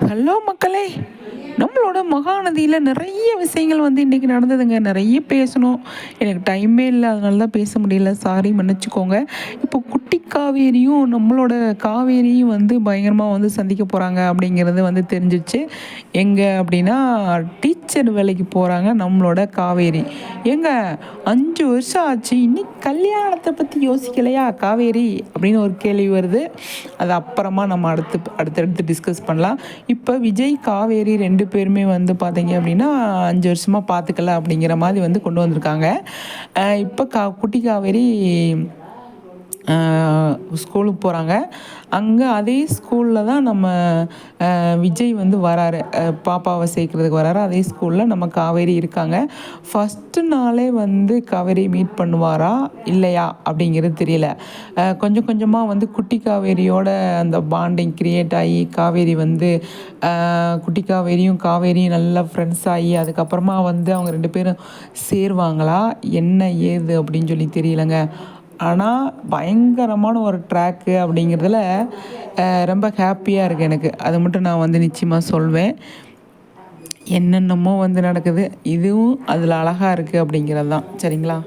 Hello மக்களே. நம்மளோட மகாநதியில் நிறைய விஷயங்கள் வந்து இன்றைக்கி நடந்ததுங்க. நிறைய பேசணும். எனக்கு டைமே இல்லை. அதனால தான் பேச முடியல. சாரி மன்னிச்சுக்கோங்க. இப்போ குட்டி காவேரியும் நம்மளோட காவேரியும் வந்து பயங்கரமாக வந்து சந்திக்க போகிறாங்க அப்படிங்கிறது வந்து தெரிஞ்சிச்சு. எங்கே அப்படின்னா டீச்சர் வேலைக்கு போகிறாங்க நம்மளோட காவேரி. எங்க அஞ்சு வருஷம் ஆச்சு இன்னைக்கு கல்யாணத்தை பற்றி யோசிக்கலையா காவேரி? அப்படின்னு ஒரு கேள்வி வருது. அது அப்புறமா நம்ம அடுத்து அடுத்தடுத்து டிஸ்கஸ் பண்ணலாம். இப்போ விஜய் காவேரி ரெண்டு பேருமே வந்து பார்த்தீங்க அப்படின்னா அஞ்சு வருஷமாக பார்த்துக்கல அப்படிங்கிற மாதிரி வந்து கொண்டு வந்திருக்காங்க. இப்போ கா குட்டி காவேரி ஸ்கூலுக்கு போகிறாங்க அங்கே அதே ஸ்கூலில் தான் நம்ம விஜய் வந்து வராரு. பாப்பாவை சேர்க்குறதுக்கு வராரு. அதே ஸ்கூலில் நம்ம காவேரி இருக்காங்க. ஃபஸ்ட்டு நாளே வந்து காவேரி மீட் பண்ணுவாரா? இல்லையா? அப்படிங்கிறது தெரியல. கொஞ்சம் கொஞ்சமாக வந்து குட்டி காவேரியோட அந்த பாண்டிங் க்ரியேட் ஆகி காவேரி வந்து குட்டி காவேரியும் காவேரியும் நல்லா ஃப்ரெண்ட்ஸ் ஆகி அதுக்கப்புறமா வந்து அவங்க ரெண்டு பேரும் சேருவாங்களா? என்ன ஏது அப்படின்னு சொல்லி தெரியலங்க. ஆனால் பயங்கரமான ஒரு ட்ராக்கு அப்படிங்கிறதுல ரொம்ப ஹாப்பியாக இருக்குது எனக்கு. அது மட்டும் நான் வந்து நிச்சயமாக சொல்வேன். என்னென்னமோ வந்து நடக்குது. இதுவும் அதில் அழகாக இருக்குது அப்படிங்கிறது தான் சரிங்களா?